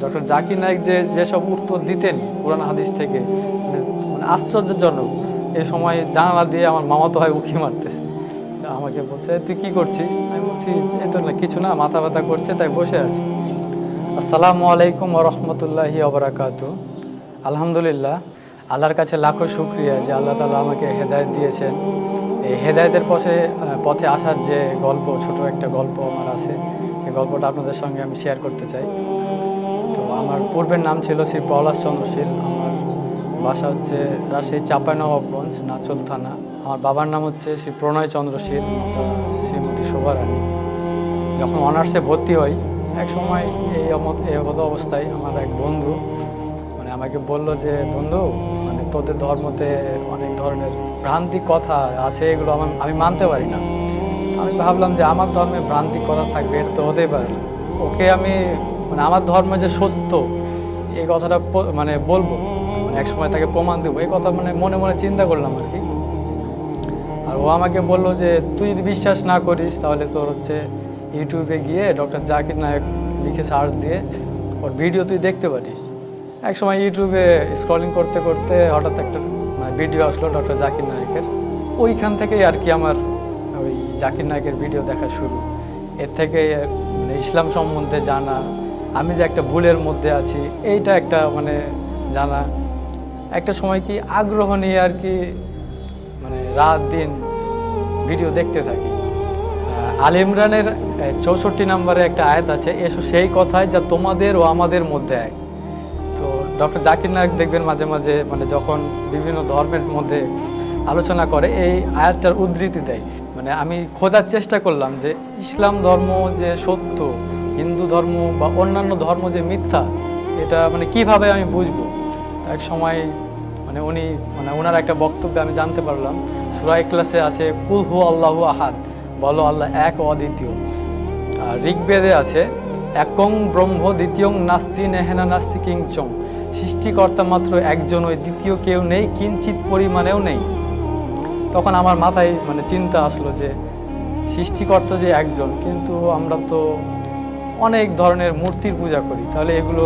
Doctor Zakir Naik যে যেসব উত্তর দিতেন কোরআন হাদিস থেকে মানে মানে আশ্চর্যজনক। এই সময় জানালা দিয়ে আমার মামাতো হয় উঁকি মারতেছে। আমাকে বলছে, তুই কি করছিস? আমি বলছি এই তো না, কিছু না, মাথা ব্যথা করছে, তাই বসে আছি। আসসালামু আলাইকুম রহমতুল্লাহি অবরাকাতু আলহামদুলিল্লাহ, আল্লাহর কাছে লাখো শুক্রিয়া যে আল্লাহ তালা আমাকে হেদায়ত দিয়েছেন। এই হেদায়তের পথে পথে আসার যে গল্প, ছোট একটা গল্প আমার আছে। এই গল্পটা আপনাদের সঙ্গে আমি শেয়ার করতে চাই। আমার পূর্বের নাম ছিল শ্রী পলাশ চন্দ্রশীল আমার বাসা হচ্ছে রাজশাহী চাঁপাইনবাবগঞ্জ, নাচল থানা। আমার বাবার নাম হচ্ছে শ্রী প্রণয় চন্দ্রশীল মাতা শ্রীমতী শোভা রানী যখন অনার্সে ভর্তি হই এক সময় এই মতো অবস্থায় আমার এক বন্ধু মানে আমাকে বলল যে, বন্ধু মানে তোদের ধর্মতে অনেক ধরনের ভ্রান্তি কথা আছে, এগুলো আমার আমি মানতে পারি না। আমি ভাবলাম যে আমার ধর্মে ভ্রান্তি কথা থাকবে, এটা তো হতেই পারে। ওকে আমি মানে আমার ধর্ম যে সত্য, এই কথাটা মানে বলব। মানে এক সময় তাকে প্রমাণ দেবো। এই কথা মানে মনে মনে চিন্তা করলাম আর কি। আর ও আমাকে বলল যে, তুই যদি বিশ্বাস না করিস, তাহলে তোর হচ্ছে ইউটিউবে গিয়ে ডক্টর জাকির নায়ক লিখে সার্চ দিয়ে ওর ভিডিও তুই দেখতে পারিস। এক সময় ইউটিউবে স্ক্রলিং করতে করতে হঠাৎ একটা মানে ভিডিও আসলো ডক্টর জাকির নায়কের। ওইখান থেকেই আর কি আমার ওই জাকির নায়কের ভিডিও দেখা শুরু। এর থেকে মানে ইসলাম সম্বন্ধে জানা আমি যে একটা ভুলের মধ্যে আছি, এইটা একটা মানে জানা। একটা সময় কি আগ্রহ নিয়ে আর কি মানে রাত দিন ভিডিও দেখতে থাকি। আল ইমরানের চৌষট্টি নম্বরে একটা আয়াত আছে, এসো সেই কথায় যা তোমাদের ও আমাদের মধ্যে এক। তো ডক্টর জাকির নায়ক দেখবেন মাঝে মাঝে মানে যখন বিভিন্ন ধর্মের মধ্যে আলোচনা করে, এই আয়াতটার উদ্ধৃতি দেয়। মানে আমি খোঁজার চেষ্টা করলাম যে ইসলাম ধর্ম যে সত্য হিন্দু ধর্ম বা অন্যান্য ধর্ম যে মিথ্যা, এটা মানে কীভাবে আমি বুঝব? এক সময় মানে উনি মানে ওনার একটা বক্তব্যে আমি জানতে পারলাম সুরাই ক্লাসে আছে, কুল হু আল্লাহ আহাদ বলো আল্লাহ এক অদ্বিতীয়। আর ঋগ্বেদে আছে, একং ব্রহ্ম দ্বিতীয়ং নাস্তি নেহেনা নাস্তি কিংচং সৃষ্টিকর্তা মাত্র একজন, ওই দ্বিতীয় কেউ নেই কিঞ্চিত পরিমাণেও নেই তখন আমার মাথায় মানে চিন্তা আসলো যে, সৃষ্টিকর্তা যে একজন, কিন্তু আমরা তো অনেক ধরনের মূর্তির পূজা করি, তাহলে এগুলো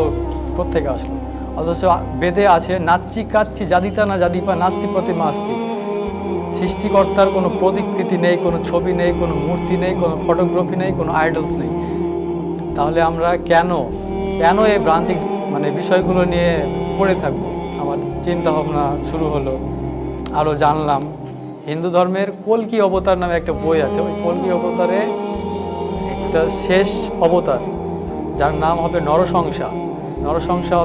কোথেকে আসলো? অথচ বেদে আছে নাচি কাচ্ছি জাদিতা না জাদিপা নাস্তি প্রতিমা আস্তি। সৃষ্টিকর্তার কোনো প্রতিকৃতি নেই, কোনো ছবি নেই, কোনো মূর্তি নেই, কোনো ফটোগ্রাফি নেই, কোনো আইডলস নেই। তাহলে আমরা কেন কেন এই ভ্রান্তিক মানে বিষয়গুলো নিয়ে পড়ে থাকব? আমার চিন্তা ভাবনা শুরু হলো আরও জানলাম। হিন্দু ধর্মের কলকি অবতার নামে একটা বই আছে, ওই কলকি অবতারে একটা শেষ অবতার যার নাম হবে নরসংসা নরসংসা